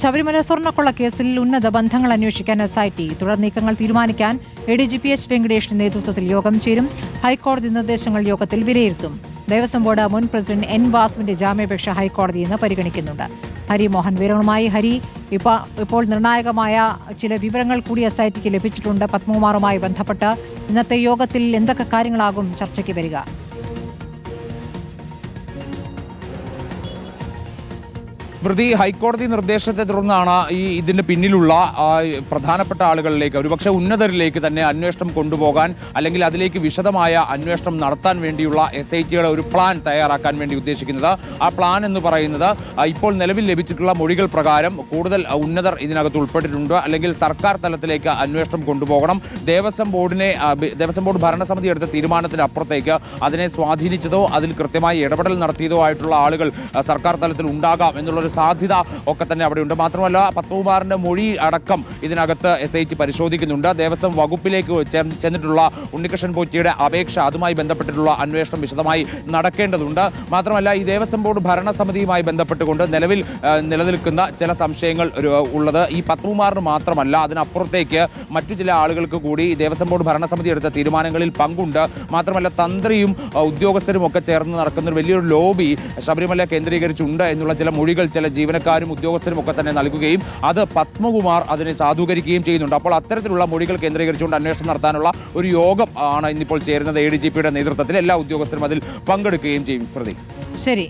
ശബരിമല സ്വർണക്കൊള്ള കേസിൽ ഉന്നത ബന്ധങ്ങൾ അന്വേഷിക്കാൻ എസ് ഐ ടി തുടർ നീക്കങ്ങൾ തീരുമാനിക്കാൻ A D G P H വെങ്കടേഷിന്റെ നേതൃത്വത്തിൽ യോഗം ചേരും. ഹൈക്കോടതി നിർദ്ദേശങ്ങൾ യോഗത്തിൽ വിലയിരുത്തും. ദേവസ്വം ബോർഡ് മുൻ പ്രസിഡന്റ് എൻ വാസുവിന്റെ ജാമ്യാപേക്ഷ ഹൈക്കോടതി ഇന്ന് പരിഗണിക്കുന്നുണ്ട്. ഹരി മോഹൻ വിവരങ്ങളുമായി ഹരി ഇപ്പോൾ നിർണായകമായ ചില വിവരങ്ങൾ കൂടി എസ് ഐ ടിക്ക് ലഭിച്ചിട്ടുണ്ട്. പത്മകുമാറുമായി ബന്ധപ്പെട്ട് ഇന്നത്തെ യോഗത്തിൽ എന്തൊക്കെ കാര്യങ്ങളാകും ചർച്ചയ്ക്ക് വരിക. പ്രതി ഹൈക്കോടതി നിർദ്ദേശത്തെ തുടർന്നാണ് ഈ ഇതിന് പിന്നിലുള്ള പ്രധാനപ്പെട്ട ആളുകളിലേക്ക് ഒരുപക്ഷെ ഉന്നതരിലേക്ക് തന്നെ അന്വേഷണം കൊണ്ടുപോകാൻ അല്ലെങ്കിൽ അതിലേക്ക് വിശദമായ അന്വേഷണം നടത്താൻ വേണ്ടിയുള്ള എസ് ഐ ടിയുടെ ഒരു പ്ലാൻ തയ്യാറാക്കാൻ വേണ്ടി ഉദ്ദേശിക്കുന്നത്. ആ പ്ലാൻ എന്ന് പറയുന്നത് ഇപ്പോൾ നിലവിൽ ലഭിച്ചിട്ടുള്ള മൊഴികൾ പ്രകാരം കൂടുതൽ ഉന്നതർ ഇതിനകത്ത് ഉൾപ്പെട്ടിട്ടുണ്ട്. അല്ലെങ്കിൽ സർക്കാർ തലത്തിലേക്ക് അന്വേഷണം കൊണ്ടുപോകണം. ദേവസ്വം ബോർഡിനെ ദേവസ്വം ബോർഡ് ഭരണസമിതി എടുത്ത തീരുമാനത്തിന് അപ്പുറത്തേക്ക് അതിനെ സ്വാധീനിച്ചതോ അതിൽ കൃത്യമായി ഇടപെടൽ നടത്തിയതോ ആയിട്ടുള്ള ആളുകൾ സർക്കാർ തലത്തിൽ ഉണ്ടാകാം എന്നുള്ളൊരു സാധ്യത ഒക്കെ തന്നെ അവിടെ അവിടെയുണ്ട്. മാത്രമല്ല പത്മകുമാറിന്റെ മൊഴി അടക്കം ഇതിനകത്ത് എസ് ഐ ടി പരിശോധിക്കുന്നുണ്ട്. ദേവസ്വം വകുപ്പിലേക്ക് ചെന്നിട്ടുള്ള ഉണ്ണികൃഷ്ണൻ പോറ്റിയുടെ അപേക്ഷ അതുമായി ബന്ധപ്പെട്ടിട്ടുള്ള അന്വേഷണം വിശദമായി നടക്കേണ്ടതുണ്ട്. മാത്രമല്ല ഈ ദേവസ്വം ബോർഡ് ഭരണസമിതിയുമായി ബന്ധപ്പെട്ടുകൊണ്ട് നിലവിൽ നിലനിൽക്കുന്ന ചില സംശയങ്ങൾ ഒരു, ഉള്ളത് ഈ പത്മകുമാറിന് മാത്രമല്ല അതിനപ്പുറത്തേക്ക് മറ്റു ചില ആളുകൾക്ക് കൂടി ദേവസ്വം ബോർഡ് ഭരണസമിതി എടുത്ത തീരുമാനങ്ങളിൽ പങ്കുണ്ട്. മാത്രമല്ല തന്ത്രിയും ഉദ്യോഗസ്ഥരും ഒക്കെ ചേർന്ന് നടക്കുന്ന ഒരു വലിയൊരു ലോബി ശബരിമല കേന്ദ്രീകരിച്ചുണ്ട് എന്നുള്ള ചില മൊഴികൾ ചില ജീവനക്കാരും ഉദ്യോഗസ്ഥരും ഒക്കെ തന്നെ നൽകുകയും അത് പത്മകുമാർ അതിനെ സാധൂകരിക്കുകയും ചെയ്യുന്നുണ്ട്. അപ്പോൾ അത്തരത്തിലുള്ള മൊഴികൾ കേന്ദ്രീകരിച്ചുകൊണ്ട് അന്വേഷണം നടത്താനുള്ള ഒരു യോഗം ആണ് ഇന്നിപ്പോൾ ചേരുന്നത് എ ഡി ജി പിയുടെ നേതൃത്വത്തിൽ. എല്ലാ ഉദ്യോഗസ്ഥരും അതിൽ പങ്കെടുക്കുകയും ചെയ്യും. പ്രതി ശരി.